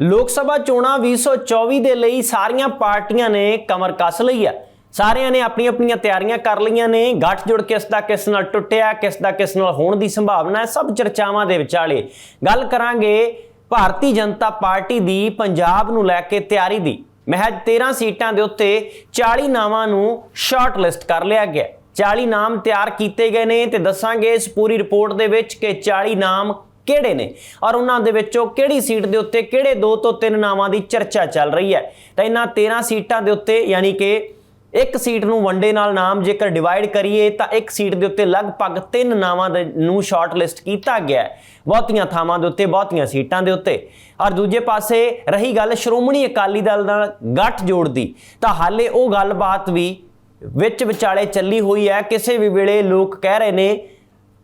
ਲੋਕ ਸਭਾ ਚੋਣਾਂ 2024 ਦੇ ਲਈ ਸਾਰੀਆਂ ਪਾਰਟੀਆਂ ਨੇ ਕਮਰ ਕੱਸ ਲਈ ਹੈ। ਸਾਰਿਆਂ ਨੇ ਆਪਣੀਆਂ ਆਪਣੀਆਂ ਤਿਆਰੀਆਂ ਕਰ ਲਈਆਂ ਨੇ। ਗੱਠਜੋੜ ਕਿਸ ਦਾ ਕਿਸ ਨਾਲ ਟੁੱਟਿਆ, ਕਿਸ ਦਾ ਕਿਸ ਨਾਲ ਹੋਣ ਦੀ ਸੰਭਾਵਨਾ ਹੈ, ਸਭ ਚਰਚਾਵਾਂ ਦੇ ਵਿਚਾਲੇ। ਗੱਲ ਕਰਾਂਗੇ ਭਾਰਤੀ ਜਨਤਾ ਪਾਰਟੀ ਦੀ, ਪੰਜਾਬ ਨੂੰ ਲੈ ਕੇ ਤਿਆਰੀ ਦੀ। ਮਹਿਜ 13 ਸੀਟਾਂ ਦੇ ਉੱਤੇ 40 ਨਾਵਾਂ ਨੂੰ ਸ਼ਾਰਟ ਲਿਸਟ ਕਰ ਲਿਆ ਗਿਆ। 40 ਨਾਮ ਤਿਆਰ ਕੀਤੇ ਗਏ ਨੇ ਤੇ ਦੱਸਾਂਗੇ ਇਸ ਪੂਰੀ ਰਿਪੋਰਟ ਦੇ ਵਿੱਚ ਕਿ 40 ਨਾਮ ਕਿਹੜੇ ਨੇ? ਔਰ ਉਹਨਾਂ ਦੇ ਵਿੱਚੋਂ ਕਿਹੜੀ ਸੀਟ ਦੇ ਉੱਤੇ ਕਿਹੜੇ ਦੋ ਤੋਂ ਤਿੰਨ ਨਾਵਾਂ ਦੀ ਚਰਚਾ ਚੱਲ ਰਹੀ ਹੈ? ਤਾਂ ਇਹਨਾਂ 13 ਸੀਟਾਂ ਦੇ ਉੱਤੇ ਯਾਨੀ ਕਿ ਇੱਕ ਸੀਟ ਨੂੰ ਵਨਡੇ ਨਾਲ ਨਾਮ ਜੇਕਰ ਡਿਵਾਈਡ ਕਰੀਏ ਤਾਂ ਇੱਕ ਸੀਟ ਦੇ ਉੱਤੇ ਲਗਭਗ ਤਿੰਨ ਨਾਵਾਂ ਦੇ ਨੂੰ ਸ਼ਾਰਟ ਲਿਸਟ ਕੀਤਾ ਗਿਆ ਬਹੁਤੀਆਂ ਥਾਵਾਂ ਦੇ ਉੱਤੇ, ਬਹੁਤੀਆਂ ਸੀਟਾਂ ਦੇ ਉੱਤੇ। ਔਰ ਦੂਜੇ ਪਾਸੇ ਰਹੀ ਗੱਲ ਸ਼੍ਰੋਮਣੀ ਅਕਾਲੀ ਦਲ ਨਾਲ ਗੱਠ ਜੋੜ ਦੀ ਤਾਂ ਹਾਲੇ ਉਹ ਗੱਲਬਾਤ ਵੀ ਵਿੱਚ ਵਿਚਾਲੇ ਚੱਲੀ ਹੋਈ ਹੈ। ਕਿਸੇ ਵੀ ਵੇਲੇ ਲੋਕ ਕਹਿ ਰਹੇ ਨੇ,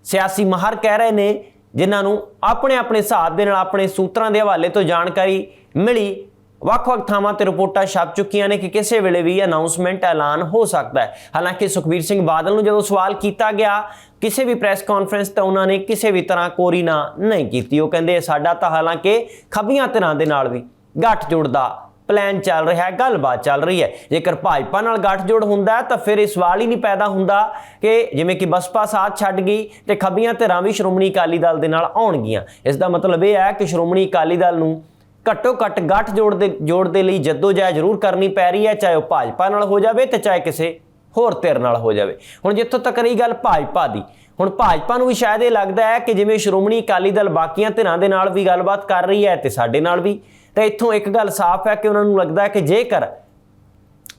ਸਿਆਸੀ ਮਾਹਰ ਕਹਿ ਰਹੇ ਨੇ ਜਿਨ੍ਹਾਂ ਨੂੰ ਆਪਣੇ ਆਪਣੇ ਹਿਸਾਬ ਦੇ ਨਾਲ ਆਪਣੇ ਸੂਤਰਾਂ ਦੇ ਹਵਾਲੇ ਤੋਂ ਜਾਣਕਾਰੀ ਮਿਲੀ। ਵੱਖ-ਵੱਖ ਥਾਵਾਂ ਤੇ ਰਿਪੋਰਟਾਂ ਛਪ ਚੁੱਕੀਆਂ ਨੇ ਕਿ ਕਿਸੇ ਵੇਲੇ ਵੀ ਅਨਾਉਂਸਮੈਂਟ ਐਲਾਨ ਹੋ ਸਕਦਾ ਹੈ। ਹਾਲਾਂਕਿ ਸੁਖਬੀਰ ਸਿੰਘ ਬਾਦਲ ਨੂੰ ਜਦੋਂ ਸਵਾਲ ਕੀਤਾ ਗਿਆ, ਕਿਸੇ ਵੀ ਪ੍ਰੈਸ ਕਾਨਫਰੰਸ ਤੇ ਉਹਨਾਂ ਨੇ ਕਿਸੇ ਵੀ ਤਰ੍ਹਾਂ ਕੋਰੀ ਨਾ ਨਹੀਂ ਕੀਤੀ। ਉਹ ਕਹਿੰਦੇ, ਸਾਡਾ ਤਾਂ ਹਾਲਾਂਕਿ ਖੱਬੀਆਂ ਧਿਰਾਂ ਦੇ ਨਾਲ ਵੀ ਗੱਠ ਜੋੜਦਾ ਪਲਾਨ ਚੱਲ ਰਿਹਾ ਹੈ, ਗੱਲਬਾਤ ਚੱਲ ਰਹੀ ਹੈ। ਜੇਕਰ ਭਾਜਪਾ ਨਾਲ ਗੱਠਜੋੜ ਹੁੰਦਾ ਹੈ, ਤਾਂ ਫਿਰ ਇਹ ਸਵਾਲ ਹੀ ਨਹੀਂ ਪੈਦਾ ਹੁੰਦਾ ਕਿ ਜਿਵੇਂ ਕਿ ਬਸਪਾ ਸਾਥ ਛੱਡ ਗਈ ਤੇ ਖੱਬੀਆਂ ਧਿਰਾਂ ਵੀ ਸ਼੍ਰੋਮਣੀ ਅਕਾਲੀ ਦਲ ਦੇ ਨਾਲ ਆਉਣਗੀਆਂ। ਇਸ ਦਾ ਮਤਲਬ ਇਹ ਹੈ ਕਿ ਸ਼੍ਰੋਮਣੀ ਅਕਾਲੀ ਦਲ ਨੂੰ ਘੱਟੋ ਘੱਟ ਗੱਠ ਜੋੜ ਦੇ ਜੋੜ ਦੇ ਲਈ ਜਦੋਜਹਿਦ ਜ਼ਰੂਰ ਕਰਨੀ ਪੈ ਰਹੀ ਹੈ, ਚਾਹੇ ਉਹ ਭਾਜਪਾ ਨਾਲ ਹੋ ਜਾਵੇ ਤੇ ਚਾਹੇ ਕਿਸੇ ਹੋਰ ਧਿਰ ਨਾਲ ਹੋ ਜਾਵੇ। ਹੁਣ ਜਿੱਥੋਂ ਤੱਕ ਰਹੀ ਗੱਲ ਭਾਜਪਾ ਦੀ, ਹੁਣ ਭਾਜਪਾ ਨੂੰ ਵੀ ਸ਼ਾਇਦ ਇਹ ਲੱਗਦਾ ਹੈ ਕਿ ਜਿਵੇਂ ਸ਼੍ਰੋਮਣੀ ਅਕਾਲੀ ਦਲ ਬਾਕੀਆਂ ਧਿਰਾਂ ਦੇ ਨਾਲ ਵੀ ਗੱਲਬਾਤ ਕਰ ਰਹੀ ਹੈ ਤੇ ਸਾਡੇ ਨਾਲ ਵੀ ਤਾਂ ਇੱਥੋਂ ਇੱਕ ਗੱਲ ਸਾਫ਼ ਹੈ ਕਿ ਉਹਨਾਂ ਨੂੰ ਲੱਗਦਾ ਹੈ ਕਿ ਜੇਕਰ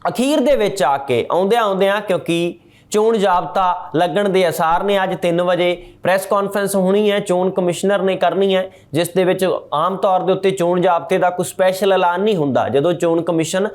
ਅਖੀਰ ਦੇ ਵਿੱਚ ਆ ਕੇ ਆਉਂਦਿਆਂ ਆਉਂਦਿਆਂ, ਕਿਉਂਕਿ ਚੋਣ ਜਾਬਤਾ ਲੱਗਣ ਦੇ ਅਸਾਰ ਨੇ, ਅੱਜ 3 ਵਜੇ ਪ੍ਰੈਸ ਕਾਨਫਰੰਸ ਹੋਣੀ ਹੈ, ਚੋਣ ਕਮਿਸ਼ਨਰ ਨੇ ਕਰਨੀ ਹੈ, ਜਿਸ ਦੇ ਵਿੱਚ ਆਮ ਤੌਰ ਦੇ ਉੱਤੇ ਚੋਣ ਜਾਬਤੇ ਦਾ ਕੋਈ ਸਪੈਸ਼ਲ ਐਲਾਨ ਨਹੀਂ ਹੁੰਦਾ। ਜਦੋਂ ਚੋਣ ਕਮਿਸ਼ਨ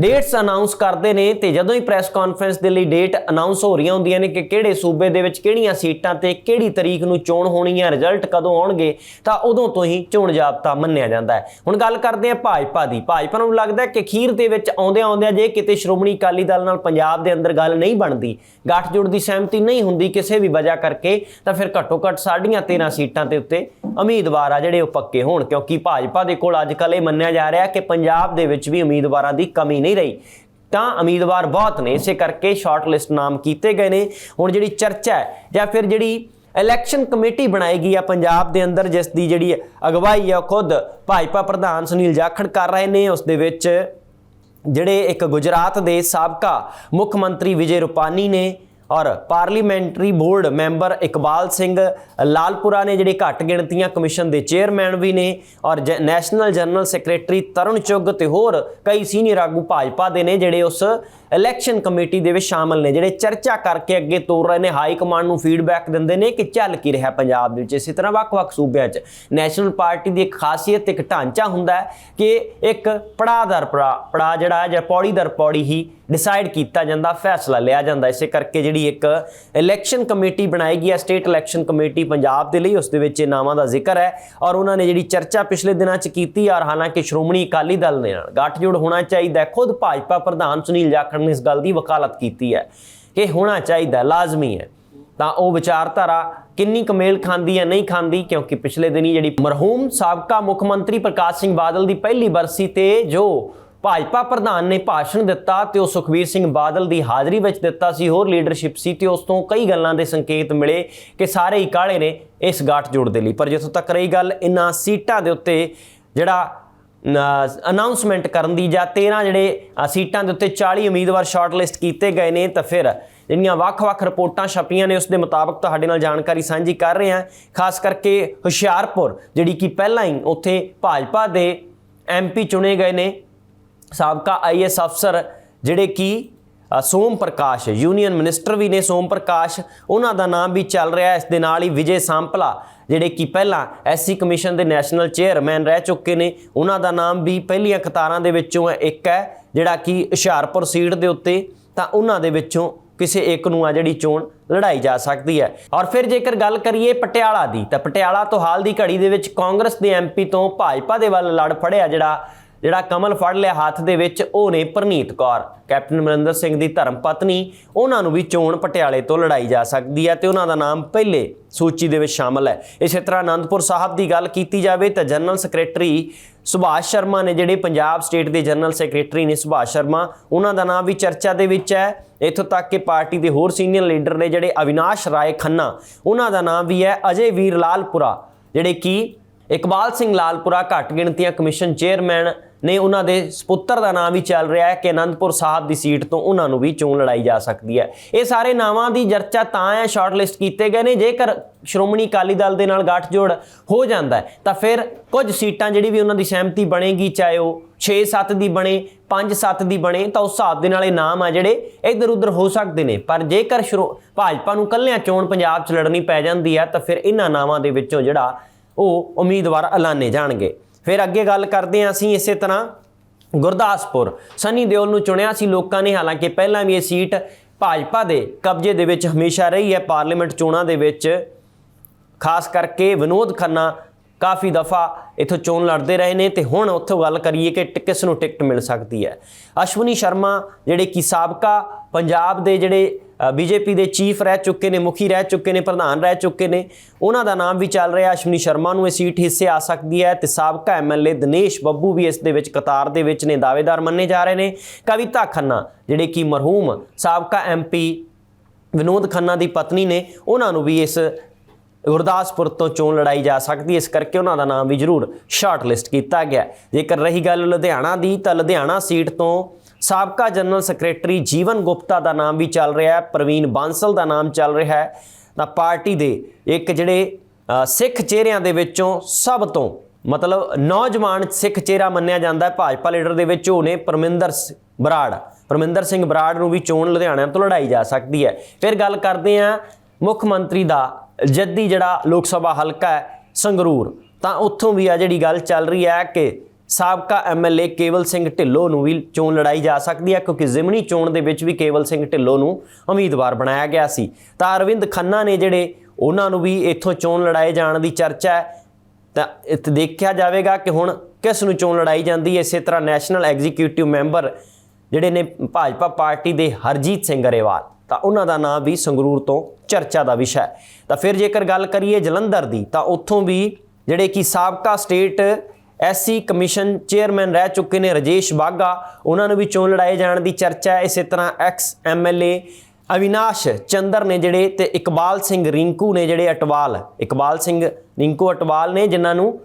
ਡੇਟਸ ਅਨਾਉਂਸ ਕਰਦੇ ਨੇ ਤੇ ਜਦੋਂ ਹੀ ਪ੍ਰੈਸ ਕਾਨਫਰੰਸ ਦੇ ਲਈ ਡੇਟ ਅਨਾਉਂਸ ਹੋ ਰਹੀਆਂ ਹੁੰਦੀਆਂ ਨੇ ਕਿ ਕਿਹੜੇ ਸੂਬੇ ਦੇ ਵਿੱਚ ਕਿਹੜੀਆਂ ਸੀਟਾਂ ਤੇ ਕਿਹੜੀ ਤਰੀਕ ਨੂੰ ਚੋਣ ਹੋਣੀ ਹੈ ਰਿਜ਼ਲਟ ਕਦੋਂ ਆਉਣਗੇ, ਤਾਂ ਉਦੋਂ ਤੋਂ ਹੀ ਚੋਣ ਜਾਬਤਾ ਮੰਨਿਆ ਜਾਂਦਾ ਹੈ। ਹੁਣ ਗੱਲ ਕਰਦੇ ਹਾਂ ਭਾਜਪਾ ਦੀ। ਭਾਜਪਾ ਨੂੰ ਲੱਗਦਾ ਕਿ ਖੀਰ ਦੇ ਵਿੱਚ ਆਉਂਦਿਆਂ ਆਉਂਦਿਆਂ ਜੇ ਕਿਤੇ ਸ਼੍ਰੋਮਣੀ ਅਕਾਲੀ ਦਲ ਨਾਲ ਪੰਜਾਬ ਦੇ ਅੰਦਰ ਗੱਲ ਨਹੀਂ ਬਣਦੀ, ਗੱਠਜੋੜ ਦੀ ਸਹਿਮਤੀ ਨਹੀਂ ਹੁੰਦੀ ਕਿਸੇ ਵੀ ਵਜ੍ਹਾ ਕਰਕੇ, ਤਾਂ ਫਿਰ ਘੱਟੋ ਘੱਟ ਸਾਡੀਆਂ 13 ਸੀਟਾਂ ਦੇ ਉੱਤੇ ਉਮੀਦਵਾਰ ਆ ਜਿਹੜੇ ਉਹ ਪੱਕੇ ਹੋਣ, ਕਿਉਂਕਿ ਭਾਜਪਾ ਦੇ ਕੋਲ ਅੱਜ ਕੱਲ੍ਹ ਇਹ ਮੰਨਿਆ ਜਾ ਰਿਹਾ ਕਿ ਪੰਜਾਬ ਦੇ ਵਿੱਚ ਵੀ ਉਮੀਦਵਾਰਾਂ ਦੀ ਕਮੀ ਨਹੀਂ ਰਹੀ। ਤਾਂ ਉਮੀਦਵਾਰ ਬਹੁਤ ਨੇ, ਇਸੇ ਕਰਕੇ ਸ਼ਾਰਟ ਲਿਸਟ ਨਾਮ ਕੀਤੇ ਗਏ ਨੇ। ਹੁਣ ਜਿਹੜੀ ਚਰਚਾ ਹੈ, ਜਾਂ ਫਿਰ ਜਿਹੜੀ ਇਲੈਕਸ਼ਨ ਕਮੇਟੀ ਬਣਾਈ ਗਈ ਆ ਪੰਜਾਬ ਦੇ ਅੰਦਰ, ਜਿਸ ਦੀ ਜਿਹੜੀ ਅਗਵਾਈ ਆ ਉਹ ਖੁਦ ਭਾਜਪਾ ਪ੍ਰਧਾਨ ਸੁਨੀਲ ਜਾਖੜ ਕਰ ਰਹੇ ਨੇ। ਉਸ ਦੇ ਵਿੱਚ ਜਿਹੜੇ ਇੱਕ ਗੁਜਰਾਤ ਦੇ ਸਾਬਕਾ ਮੁੱਖ ਮੰਤਰੀ ਵਿਜੇ ਰੂਪਾਨੀ ਨੇ ਔਰ parliamentary board member Iqbal Singh Lalpura ਨੇ ਜਿਹੜੇ ਘੱਟ ਗਿਣਤੀਆਂ ਕਮਿਸ਼ਨ ਦੇ ਚੇਅਰਮੈਨ ਵੀ ਨੇ ਔਰ ਜ- national general secretary Tarun Chugh ਤੇ ਹੋਰ ਕਈ ਸੀਨੀਅਰ ਆਗੂ ਭਾਜਪਾ ਦੇ ਨੇ ਜਿਹੜੇ ਉਸ ਇਲੈਕਸ਼ਨ ਕਮੇਟੀ ਦੇ ਵਿੱਚ ਸ਼ਾਮਲ ਨੇ, ਜਿਹੜੇ ਚਰਚਾ ਕਰਕੇ ਅੱਗੇ ਤੋਰ ਰਹੇ ਨੇ, ਹਾਈ ਕਮਾਂਡ ਨੂੰ ਫੀਡਬੈਕ ਦਿੰਦੇ ਨੇ ਕਿ ਚੱਲ ਕੀ ਰਿਹਾ ਪੰਜਾਬ ਦੇ ਵਿੱਚ। ਇਸੇ ਤਰ੍ਹਾਂ ਵੱਖ-ਵੱਖ ਸੂਬਿਆਂ 'ਚ ਨੈਸ਼ਨਲ ਪਾਰਟੀ ਦੀ ਇੱਕ ਖਾਸੀਅਤ, ਇੱਕ ਢਾਂਚਾ ਹੁੰਦਾ ਹੈ ਕਿ ਇੱਕ ਪੜਾਅ ਦਰ ਪੜਾਅ ਪੜਾਅ ਜਿਹੜਾ ਹੈ ਜਾਂ ਪੌੜੀ ਦਰ ਪੌੜੀ ਹੀ ਡਿਸਾਈਡ ਕੀਤਾ ਜਾਂਦਾ, ਫੈਸਲਾ ਲਿਆ ਜਾਂਦਾ। ਇਸੇ ਕਰਕੇ ਜਿਹੜੀ ਇੱਕ ਇਲੈਕਸ਼ਨ ਕਮੇਟੀ ਬਣਾਈ ਗਈ ਹੈ ਸਟੇਟ ਇਲੈਕਸ਼ਨ ਕਮੇਟੀ ਪੰਜਾਬ ਦੇ ਲਈ, ਉਸ ਦੇ ਵਿੱਚ ਇਹ ਨਾਵਾਂ ਦਾ ਜ਼ਿਕਰ ਹੈ ਔਰ ਉਹਨਾਂ ਨੇ ਜਿਹੜੀ ਚਰਚਾ ਪਿਛਲੇ ਦਿਨਾਂ 'ਚ ਕੀਤੀ ਔਰ ਹਾਲਾਂਕਿ ਸ਼੍ਰੋਮਣੀ ਅਕਾਲੀ ਦਲ ਦੇ ਨਾਲ ਗੱਠਜੋੜ ਹੋਣਾ ਚਾਹੀਦਾ ਖੁਦ ਭਾਜਪਾ ਪ੍ਰਧਾਨ ਸੁਨੀਲ ਜਾਖੜ ਨੇ ਇਸ ਗੱਲ ਦੀ ਵਕਾਲਤ ਕੀਤੀ ਹੈ ਕਿ ਹੋਣਾ ਚਾਹੀਦਾ, ਲਾਜ਼ਮੀ ਹੈ। ਤਾਂ ਉਹ ਵਿਚਾਰਧਾਰਾ ਕਿੰਨੀ ਕਮੇਲ ਖਾਂਦੀ ਹੈ, ਨਹੀਂ ਖਾਂਦੀ, ਕਿਉਂਕਿ ਪਿਛਲੇ ਦਿਨੀ ਜਿਹੜੀ ਮਰਹੂਮ ਸਾਬਕਾ ਮੁੱਖ ਮੰਤਰੀ ਪ੍ਰਕਾਸ਼ ਸਿੰਘ ਬਾਦਲ ਦੀ ਪਹਿਲੀ ਬਰਸੀ ਤੇ ਜੋ ਭਾਜਪਾ ਪ੍ਰਧਾਨ ਨੇ ਭਾਸ਼ਣ ਦਿੱਤਾ ਤੇ ਉਹ ਸੁਖਬੀਰ ਸਿੰਘ ਬਾਦਲ ਦੀ ਹਾਜ਼ਰੀ ਵਿੱਚ ਦਿੱਤਾ ਸੀ। ਹੋਰ ਲੀਡਰਸ਼ਿਪ ਸੀ ਤੇ ਉਸ ਤੋਂ ਕਈ ਗੱਲਾਂ ਦੇ ਸੰਕੇਤ ਮਿਲੇ ਕਿ ਸਾਰੇ ਹੀ ਕਾਲੇ ਨੇ ਇਸ ਗਾਠ ਜੋੜ ਦੇ ਲਈ। ਪਰ ਜਿੱਥੋਂ ਤੱਕ ਰਹੀ ਗੱਲ ਇਨਾਂ ਸੀਟਾਂ ਦੇ ਉੱਤੇ ਜਿਹੜਾ ਅਨਾਉਂਸਮੈਂਟ ਕਰਨ ਦੀ ਜਾਂ 13 ਜਿਹੜੇ ਸੀਟਾਂ ਦੇ ਉੱਤੇ 40 ਉਮੀਦਵਾਰ ਸ਼ਾਰਟਲਿਸਟ ਕੀਤੇ ਗਏ ਨੇ, ਤਾਂ ਫਿਰ ਜਿਹੜੀਆਂ ਵੱਖ-ਵੱਖ ਰਿਪੋਰਟਾਂ ਛਪੀਆਂ ਨੇ, ਉਸ ਦੇ ਮੁਤਾਬਕ ਤੁਹਾਡੇ ਨਾਲ ਜਾਣਕਾਰੀ ਸਾਂਝੀ ਕਰ ਰਹੇ ਹਾਂ। ਖਾਸ ਕਰਕੇ ਹੁਸ਼ਿਆਰਪੁਰ, ਜਿਹੜੀ ਕਿ ਪਹਿਲਾਂ ਹੀ ਉੱਥੇ ਭਾਜਪਾ ਦੇ ਐਮਪੀ ਚੁਣੇ ਗਏ ਨੇ। ਸਾਬਕਾ ਆਈਐਸ ਅਫਸਰ ਜਿਹੜੇ ਕਿ ਸੋਮ ਪ੍ਰਕਾਸ਼, ਯੂਨੀਅਨ ਮਿਨਿਸਟਰ ਵੀ ਨੇ ਸੋਮ ਪ੍ਰਕਾਸ਼, ਉਹਨਾਂ ਦਾ ਨਾਮ ਵੀ ਚੱਲ ਰਿਹਾ ਇਸ ਦੇ ਨਾਲ ਹੀ ਵਿਜੇ ਸਾਂਪਲਾ, ਜਿਹੜੇ ਕਿ ਪਹਿਲਾਂ ਐਸਸੀ ਕਮਿਸ਼ਨ ਦੇ ਨੈਸ਼ਨਲ ਚੇਅਰਮੈਨ ਰਹਿ ਚੁੱਕੇ ਨੇ, ਉਹਨਾਂ ਦਾ ਨਾਮ ਵੀ ਪਹਿਲੀਆਂ ਕਤਾਰਾਂ ਦੇ ਵਿੱਚੋਂ ਇੱਕ ਹੈ ਜਿਹੜਾ ਕਿ ਹੁਸ਼ਿਆਰਪੁਰ ਸੀਟ ਦੇ ਉੱਤੇ, ਤਾਂ ਉਹਨਾਂ ਦੇ ਵਿੱਚੋਂ ਕਿਸੇ ਇੱਕ ਨੂੰ ਆ ਜਿਹੜੀ ਚੋਣ ਲੜਾਈ ਜਾ ਸਕਦੀ ਹੈ। ਔਰ ਫਿਰ ਜੇਕਰ ਗੱਲ ਕਰੀਏ ਪਟਿਆਲਾ ਦੀ, ਤਾਂ ਪਟਿਆਲਾ ਤੋਂ ਹਾਲ ਦੀ ਘੜੀ ਦੇ ਵਿੱਚ ਕਾਂਗਰਸ ਦੇ ਐਮਪੀ ਤੋਂ ਭਾਜਪਾ ਦੇ ਵੱਲ ਲੜ ਫੜਿਆ ਜਿਹੜਾ ਜਿਹੜਾ ਕਮਲ ਫੜ ਲਿਆ ਹੱਥ ਦੇ ਵਿੱਚ, ਉਹ ਨੇ ਪ੍ਰਨੀਤ ਕੌਰ। ਕੈਪਟਨ ਅਮਰਿੰਦਰ ਸਿੰਘ ਦੀ ਧਰਮ ਪਤਨੀ, ਉਹਨਾਂ ਨੂੰ ਵੀ ਚੋਣ ਪਟਿਆਲੇ ਤੋਂ ਲੜਾਈ ਜਾ ਸਕਦੀ ਹੈ ਤੇ ਉਹਨਾਂ ਦਾ ਨਾਮ ਪਹਿਲੇ ਸੂਚੀ ਦੇ ਵਿੱਚ ਸ਼ਾਮਲ ਹੈ। ਇਸੇ ਤਰ੍ਹਾਂ ਆਨੰਦਪੁਰ ਸਾਹਿਬ ਦੀ ਗੱਲ ਕੀਤੀ ਜਾਵੇ ਤਾਂ ਜਨਰਲ ਸੈਕਟਰੀ ਸੁਭਾਸ਼ ਸ਼ਰਮਾ ਨੇ ਜਿਹੜੇ ਪੰਜਾਬ ਸਟੇਟ ਦੇ ਜਨਰਲ ਸੈਕਟਰੀ ਨੇ ਸੁਭਾਸ਼ ਸ਼ਰਮਾ, ਉਹਨਾਂ ਦਾ ਨਾਮ ਵੀ ਚਰਚਾ ਦੇ ਵਿੱਚ ਹੈ। ਇੱਥੋਂ ਤੱਕ ਕਿ ਪਾਰਟੀ ਦੇ ਹੋਰ ਸੀਨੀਅਰ ਲੀਡਰ ਨੇ ਜਿਹੜੇ ਅਵਿਨਾਸ਼ ਰਾਏ ਖੰਨਾ, ਉਹਨਾਂ ਦਾ ਨਾਮ ਵੀ ਹੈ ਅਜੇ ਵੀਰ ਲਾਲਪੁਰਾ, ਜਿਹੜੇ ਕਿ ਇਕਬਾਲ ਸਿੰਘ ਲਾਲਪੁਰਾ ਘੱਟ ਗਿਣਤੀਆਂ ਕਮਿਸ਼ਨ ਚੇਅਰਮੈਨ ਨੇ ਉਹਨਾਂ ਦੇ ਸੁਪੁੱਤਰ ਦਾ ਨਾਮ ਵੀ ਚੱਲ ਰਿਹਾ ਹੈ ਕਿ ਅਨੰਦਪੁਰ ਸਾਹਿਬ ਦੀ ਸੀਟ ਤੋਂ ਉਹਨਾਂ ਨੂੰ ਵੀ ਚੋਣ ਲੜਾਈ ਜਾ ਸਕਦੀ ਹੈ। ਇਹ ਸਾਰੇ ਨਾਵਾਂ ਦੀ ਚਰਚਾ ਤਾਂ ਹੈ ਸ਼ਾਰਟਲਿਸਟ ਕੀਤੇ ਗਏ ਨੇ। ਜੇਕਰ ਸ਼੍ਰੋਮਣੀ ਅਕਾਲੀ ਦਲ ਦੇ ਨਾਲ ਗੱਠਜੋੜ ਹੋ ਜਾਂਦਾ ਤਾਂ ਫਿਰ ਕੁਝ ਸੀਟਾਂ ਜਿਹੜੀ ਵੀ ਉਹਨਾਂ ਦੀ ਸਹਿਮਤੀ ਬਣੇਗੀ, ਚਾਹੇ ਉਹ 6-7 ਦੀ ਬਣੇ 5-7 ਦੀ ਬਣੇ, ਤਾਂ ਉਸ ਹਿਸਾਬ ਦੇ ਨਾਲ ਇਹ ਨਾਮ ਆ ਜਿਹੜੇ ਇੱਧਰ ਉੱਧਰ ਹੋ ਸਕਦੇ ਨੇ। ਪਰ ਜੇਕਰ ਸ਼੍ਰੋ, ਭਾਜਪਾ ਨੂੰ ਕੱਲਿਆਂ ਚੋਣ ਪੰਜਾਬ 'ਚ ਲੜਨੀ ਪੈ ਜਾਂਦੀ ਹੈ, ਤਾਂ ਫਿਰ ਇਹਨਾਂ ਨਾਵਾਂ ਦੇ ਵਿੱਚੋਂ ਜਿਹੜਾ ਉਹ ਉਮੀਦਵਾਰ ਐਲਾਨੇ ਜਾਣਗੇ। ਫਿਰ ਅੱਗੇ ਗੱਲ ਕਰਦੇ ਹਾਂ ਅਸੀਂ ਇਸੇ ਤਰ੍ਹਾਂ ਗੁਰਦਾਸਪੁਰ। ਸਨੀ ਦਿਓਲ ਨੂੰ ਚੁਣਿਆ ਸੀ ਲੋਕਾਂ ਨੇ, ਹਾਲਾਂਕਿ ਪਹਿਲਾਂ ਵੀ ਇਹ ਸੀਟ ਭਾਜਪਾ ਦੇ ਕਬਜ਼ੇ ਦੇ ਵਿੱਚ ਹਮੇਸ਼ਾ ਰਹੀ ਹੈ। ਪਾਰਲੀਮੈਂਟ ਚੋਣਾਂ ਦੇ ਵਿੱਚ ਖਾਸ ਕਰਕੇ ਵਿਨੋਦ ਖੰਨਾ ਕਾਫੀ ਦਫਾ ਇਥੋਂ ਚੋਣ ਲੜਦੇ ਰਹੇ ਨੇ ਤੇ ਹੁਣ ਉੱਥੋਂ ਗੱਲ ਕਰੀਏ ਕਿ ਟ- ਕਿਸ ਨੂੰ ਟਿਕਟ ਮਿਲ ਸਕਦੀ ਹੈ। ਅਸ਼ਵਨੀ ਸ਼ਰਮਾ, ਜਿਹੜੇ ਕਿ ਸਾਬਕਾ ਪੰਜਾਬ ਦੇ ਜਿਹੜੇ ਬੀਜੇਪੀ ਦੇ ਚੀਫ ਰਹਿ ਚੁੱਕੇ ਨੇ, ਮੁਖੀ ਰਹਿ ਚੁੱਕੇ ਨੇ, ਪ੍ਰਧਾਨ ਰਹਿ ਚੁੱਕੇ ਨੇ। ਉਹਨਾਂ ਦਾ ਨਾਮ ਵੀ ਚੱਲ ਰਿਹਾ, ਅਸ਼ਵਨੀ ਸ਼ਰਮਾ ਨੂੰ ਇਹ ਸੀਟ ਹਿੱਸੇ ਆ ਸਕਦੀ ਹੈ ਤੇ ਸਾਬਕਾ ਐਮਐਲਏ ਦਿਨੇਸ਼ ਬੱਬੂ ਵੀ ਇਸ ਦੇ ਵਿੱਚ ਕਤਾਰ ਦੇ ਵਿੱਚ ਨੇ, ਦਾਅਵੇਦਾਰ ਮੰਨੇ ਜਾ ਰਹੇ ਨੇ। ਕਵਿਤਾ ਖੰਨਾ, ਜਿਹੜੇ ਕਿ ਮਰਹੂਮ ਸਾਬਕਾ ਐਮਪੀ ਵਿਨੋਦ ਖੰਨਾ ਦੀ ਪਤਨੀ ਨੇ, ਉਹਨਾਂ ਨੂੰ ਵੀ ਇਸ ਗੁਰਦਾਸਪੁਰ ਤੋਂ ਚੋਣ ਲੜਾਈ ਜਾ ਸਕਦੀ ਇਸ ਕਰਕੇ ਉਹਨਾਂ ਦਾ ਨਾਮ ਵੀ ਜ਼ਰੂਰ ਸ਼ਾਰਟ ਲਿਸਟ ਕੀਤਾ ਗਿਆ। ਜੇਕਰ ਰਹੀ ਗੱਲ ਲੁਧਿਆਣਾ ਦੀ, ਤਾਂ ਲੁਧਿਆਣਾ ਸੀਟ ਤੋਂ ਸਾਬਕਾ ਜਨਰਲ ਸੈਕਟਰੀ ਜੀਵਨ ਗੁਪਤਾ ਦਾ ਨਾਮ ਵੀ ਚੱਲ ਰਿਹਾ ਹੈ, ਪ੍ਰਵੀਨ ਬਾਂਸਲ ਦਾ ਨਾਮ ਚੱਲ ਰਿਹਾ ਹੈ। ਤਾਂ ਪਾਰਟੀ ਦੇ ਇੱਕ ਜਿਹੜੇ ਸਿੱਖ ਚਿਹਰਿਆਂ ਦੇ ਵਿੱਚੋਂ ਸਭ ਤੋਂ ਮਤਲਬ ਨੌਜਵਾਨ ਸਿੱਖ ਚਿਹਰਾ ਮੰਨਿਆ ਜਾਂਦਾ ਹੈ, ਭਾਜਪਾ ਲੀਡਰ ਦੇ ਵਿੱਚ ਉਹ ਨੇ ਪਰਮਿੰਦਰ ਬਰਾੜ, ਪਰਮਿੰਦਰ ਸਿੰਘ ਬਰਾੜ ਨੂੰ ਵੀ ਚੋਣ ਲੁਧਿਆਣਾ ਤੋਂ ਲੜਾਈ ਜਾ ਸਕਦੀ ਹੈ। ਫਿਰ ਗੱਲ ਕਰਦੇ ਹਾਂ ਮੁੱਖ ਮੰਤਰੀ ਦਾ ਜੱਦੀ ਜਿਹੜਾ ਲੋਕ ਸਭਾ ਹਲਕਾ ਹੈ ਸੰਗਰੂਰ। ਤਾਂ ਉੱਥੋਂ ਵੀ ਆ ਜਿਹੜੀ ਗੱਲ ਚੱਲ ਰਹੀ ਹੈ ਕਿ ਸਾਬਕਾ ਐਮਐਲਏ ਕੇਵਲ ਸਿੰਘ ਢਿੱਲੋਂ ਨੂੰ ਵੀ ਚੋਣ ਲੜਾਈ ਜਾ ਸਕਦੀ ਹੈ, ਕਿਉਂਕਿ ਜ਼ਿਮਨੀ ਚੋਣ ਦੇ ਵਿੱਚ ਵੀ ਕੇਵਲ ਸਿੰਘ ਢਿੱਲੋਂ ਨੂੰ ਉਮੀਦਵਾਰ ਬਣਾਇਆ ਗਿਆ ਸੀ। ਤਾਂ ਅਰਵਿੰਦ ਖੰਨਾ ਨੇ ਜਿਹੜੇ ਉਹਨਾਂ ਨੂੰ ਵੀ ਇੱਥੋਂ ਚੋਣ ਲੜਾਏ ਜਾਣ ਦੀ ਚਰਚਾ ਹੈ, ਤਾਂ ਇੱਥੇ ਦੇਖਿਆ ਜਾਵੇਗਾ ਕਿ ਹੁਣ ਕਿਸ ਨੂੰ ਚੋਣ ਲੜਾਈ ਜਾਂਦੀ ਹੈ। ਇਸੇ ਤਰ੍ਹਾਂ ਨੈਸ਼ਨਲ ਐਗਜ਼ੀਕਿਊਟਿਵ ਮੈਂਬਰ ਜਿਹੜੇ ਨੇ ਭਾਜਪਾ ਪਾਰਟੀ ਦੇ ਹਰਜੀਤ ਸਿੰਘ ਗਰੇਵਾਲ, ਤਾਂ ਉਹਨਾਂ ਦਾ ਨਾਮ ਵੀ ਸੰਗਰੂਰ ਤੋਂ ਚਰਚਾ ਦਾ ਵਿਸ਼ਾ ਹੈ। ਤਾਂ ਫਿਰ ਜੇਕਰ ਗੱਲ ਕਰੀਏ ਜਲੰਧਰ ਦੀ, ਤਾਂ ਉੱਥੋਂ ਵੀ ਜਿਹੜੇ ਕਿ ਸਾਬਕਾ ਸਟੇਟ ਐਸਸੀ ਕਮਿਸ਼ਨ ਚੇਅਰਮੈਨ ਰਹਿ ਚੁੱਕੇ ਨੇ ਰਜੇਸ਼ ਬਾਗਾ ਉਹਨਾਂ ਨੂੰ ਵੀ ਚੋਣ ਲੜਾਏ ਜਾਣ ਦੀ ਚਰਚਾ ਹੈ। ਇਸੇ ਤਰ੍ਹਾਂ ਐਕਸ ਐਮਐਲਏ ਅਵਿਨਾਸ਼ ਚੰਦਰ ਨੇ ਜਿਹੜੇ ਤੇ ਇਕਬਾਲ ਸਿੰਘ ਰਿੰਕੂ ਨੇ ਜਿਹੜੇ ਅਟਵਾਲ। ਇਕਬਾਲ ਸਿੰਘ, ਰਿੰਕੂ ਅਟਵਾਲ ਨੇ ਜਿਨ੍ਹਾਂ ਨੂੰ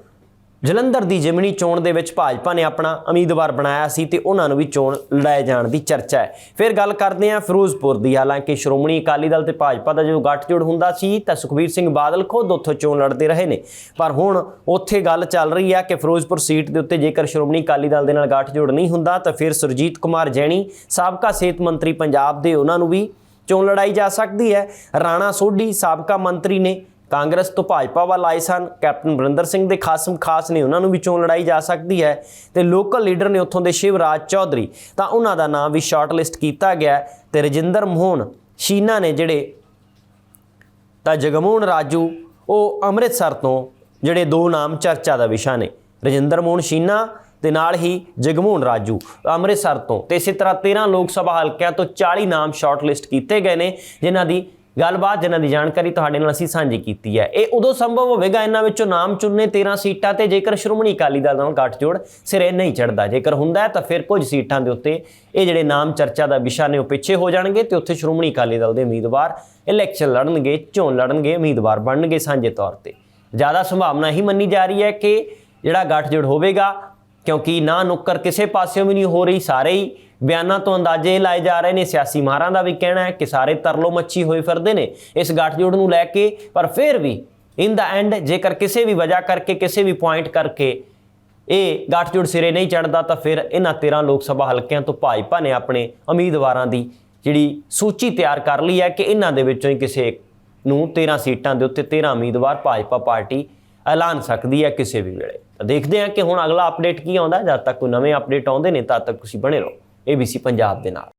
ਜਲੰਧਰ ਦੀ ਜਿਮਨੀ ਚੋਣ ਦੇ ਵਿੱਚ ਭਾਜਪਾ ਨੇ ਆਪਣਾ ਉਮੀਦਵਾਰ ਬਣਾਇਆ ਸੀ ਤੇ ਉਹਨਾਂ ਨੂੰ ਵੀ ਚੋਣ ਲੜਾਏ ਜਾਣ ਦੀ ਚਰਚਾ ਹੈ। ਫਿਰ ਗੱਲ ਕਰਦੇ ਹਾਂ ਫਿਰੋਜ਼ਪੁਰ ਦੀ। ਹਾਲਾਂਕਿ ਸ਼੍ਰੋਮਣੀ ਅਕਾਲੀ ਦਲ ਤੇ ਭਾਜਪਾ ਦਾ ਜਦੋਂ ਗੱਠਜੋੜ ਹੁੰਦਾ ਸੀ ਤਾਂ ਸੁਖਬੀਰ ਸਿੰਘ ਬਾਦਲ ਖੁਦ ਉੱਥੋਂ ਚੋਣ ਲੜਦੇ ਰਹੇ ਨੇ। ਪਰ ਹੁਣ ਉੱਥੇ ਗੱਲ ਚੱਲ ਰਹੀ ਹੈ ਕਿ ਫਿਰੋਜ਼ਪੁਰ ਸੀਟ ਦੇ ਉੱਤੇ ਜੇਕਰ ਸ਼੍ਰੋਮਣੀ ਅਕਾਲੀ ਦਲ ਦੇ ਨਾਲ ਗੱਠਜੋੜ ਨਹੀਂ ਹੁੰਦਾ ਤਾਂ ਫਿਰ ਸੁਰਜੀਤ ਕੁਮਾਰ ਜੈਣੀ, ਸਾਬਕਾ ਸਿਹਤ ਮੰਤਰੀ ਪੰਜਾਬ ਦੇ ਉਹਨਾਂ ਨੂੰ ਵੀ ਚੋਣ ਲੜਾਈ ਜਾ ਸਕਦੀ ਹੈ। ਰਾਣਾ ਸੋਢੀ, ਸਾਬਕਾ ਮੰਤਰੀ ਨੇ ਕਾਂਗਰਸ ਤੋਂ ਭਾਜਪਾ ਵੱਲ ਆਏ ਸਨ। ਕੈਪਟਨ ਬਰਿੰਦਰ ਸਿੰਘ ਦੇ ਖਾਸਮ ਖਾਸ ਨੇ ਉਹਨਾਂ ਨੂੰ ਵੀ ਚੋਣ ਲੜਾਈ ਜਾ ਸਕਦੀ ਹੈ ਤੇ ਲੋਕਲ ਲੀਡਰ ਨੇ ਉੱਥੋਂ ਦੇ ਸ਼ਿਵਰਾਜ ਚੌਧਰੀ, ਤਾਂ ਉਹਨਾਂ ਦਾ ਨਾਮ ਵੀ ਸ਼ਾਰਟਲਿਸਟ ਕੀਤਾ ਗਿਆ ਹੈ ਤੇ ਰਜਿੰਦਰ ਮੋਹਨ ਸ਼ੀਨਾ ਨੇ ਜਿਹੜੇ ਤਾਂ ਜਗਮੋਹਨ ਰਾਜੂ, ਉਹ ਅੰਮ੍ਰਿਤਸਰ ਤੋਂ ਜਿਹੜੇ ਦੋ ਨਾਮ ਚਰਚਾ ਦਾ ਵਿਸ਼ਾ ਨੇ, ਰਜਿੰਦਰ ਮੋਹਨ ਸ਼ੀਨਾ ਤੇ ਨਾਲ ਹੀ ਜਗਮੋਹਨ ਰਾਜੂ ਅੰਮ੍ਰਿਤਸਰ ਤੋਂ। ਤੇ ਇਸੇ ਤਰ੍ਹਾਂ 13 ਲੋਕ ਸਭਾ ਹਲਕਿਆਂ ਤੋਂ 40 ਨਾਮ ਸ਼ਾਰਟਲਿਸਟ ਕੀਤੇ ਗਏ ਨੇ, ਜਿਨ੍ਹਾਂ ਦੀ ਗੱਲਬਾਤ ਜਿਨ੍ਹਾਂ ਦੀ ਜਾਣਕਾਰੀ ਤੁਹਾਡੇ ਨਾਲ ਅਸੀਂ ਸਾਂਝੀ ਕੀਤੀ ਹੈ। ਇਹ ਉਦੋਂ ਸੰਭਵ ਹੋਵੇਗਾ ਇਹਨਾਂ ਵਿੱਚੋਂ ਨਾਮ ਚੁਣਨੇ 13 ਸੀਟਾਂ ਤੇ ਜੇਕਰ ਸ਼੍ਰੋਮਣੀ ਅਕਾਲੀ ਦਲ ਨਾਲ ਗੱਠਜੋੜ ਸਿਰੇ ਨਹੀਂ ਚੜਦਾ ਜੇਕਰ ਹੁੰਦਾ ਤਾਂ ਫਿਰ ਕੁਝ ਸੀਟਾਂ ਦੇ ਉੱਤੇ ਇਹ ਜਿਹੜੇ ਨਾਮ ਚਰਚਾ ਦਾ ਵਿਸ਼ਾ ਨੇ ਉਹ ਪਿੱਛੇ ਹੋ ਜਾਣਗੇ ਤੇ ਉੱਥੇ ਸ਼੍ਰੋਮਣੀ ਅਕਾਲੀ ਦਲ ਦੇ ਉਮੀਦਵਾਰ ਇਲੈਕਸ਼ਨ ਲੜਨਗੇ, ਚੋਣ ਲੜਨਗੇ, ਉਮੀਦਵਾਰ ਬਣਨਗੇ ਸਾਂਝੇ ਤੌਰ ਤੇ। ਜ਼ਿਆਦਾ ਸੰਭਾਵਨਾ ਹੀ ਮੰਨੀ ਜਾ ਰਹੀ ਹੈ ਕਿ ਜਿਹੜਾ ਗੱਠਜੋੜ ਹੋਵੇਗਾ, ਕਿਉਂਕਿ ਨਾ ਨੁੱਕਰ ਕਿਸੇ ਪਾਸਿਓਂ ਵੀ ਨਹੀਂ ਹੋ ਰਹੀ, ਸਾਰੇ ਹੀ ਬਿਆਨਾਂ ਤੋਂ ਅੰਦਾਜ਼ੇ ਲਾਏ ਜਾ ਰਹੇ ਨੇ, ਸਿਆਸੀ ਮਾਹਰਾਂ ਦਾ ਵੀ ਕਹਿਣਾ ਹੈ ਕਿ ਸਾਰੇ ਤਰਲੋ ਮੱਛੀ ਹੋਏ ਫਿਰਦੇ ਨੇ ਇਸ ਗੱਠਜੋੜ ਨੂੰ ਲੈ ਕੇ, ਪਰ ਫਿਰ ਵੀ ਇਨ ਦਾ ਐਂਡ ਜੇਕਰ ਕਿਸੇ ਵੀ ਵਜ੍ਹਾ ਕਰਕੇ, ਕਿਸੇ ਵੀ ਪੁਆਇੰਟ ਕਰਕੇ ਇਹ ਗੱਠਜੋੜ ਸਿਰੇ ਨਹੀਂ ਚੜਦਾ ਤਾਂ ਫਿਰ ਇਹਨਾਂ 13 ਲੋਕ ਸਭਾ ਹਲਕਿਆਂ ਤੋਂ ਭਾਜਪਾ ਨੇ ਆਪਣੇ ਉਮੀਦਵਾਰਾਂ ਦੀ ਜਿਹੜੀ ਸੂਚੀ ਤਿਆਰ ਕਰ ਲਈ ਹੈ ਕਿ ਇਹਨਾਂ ਦੇ ਵਿੱਚੋਂ ਹੀ ਕਿਸੇ ਨੂੰ 13 ਸੀਟਾਂ ਦੇ ਉੱਤੇ 13 ਉਮੀਦਵਾਰ ਭਾਜਪਾ ਪਾਰਟੀ ਐਲਾਨ ਸਕਦੀ ਹੈ ਕਿਸੇ ਵੀ ਵੇਲੇ। ਤਾਂ ਦੇਖਦੇ ਹਾਂ ਕਿ ਹੁਣ ਅਗਲਾ ਅਪਡੇਟ ਕੀ ਆਉਂਦਾ, ਜਦ ਤੱਕ ਕੋਈ ਨਵੇਂ ਅਪਡੇਟ ਆਉਂਦੇ ਨੇ, ਤਦ ਤੱਕ ਤੁਸੀਂ ਬਣੇ ਰਹੋ। ABC ਪੰਜਾਬ ਦੇ ਨਾਲ।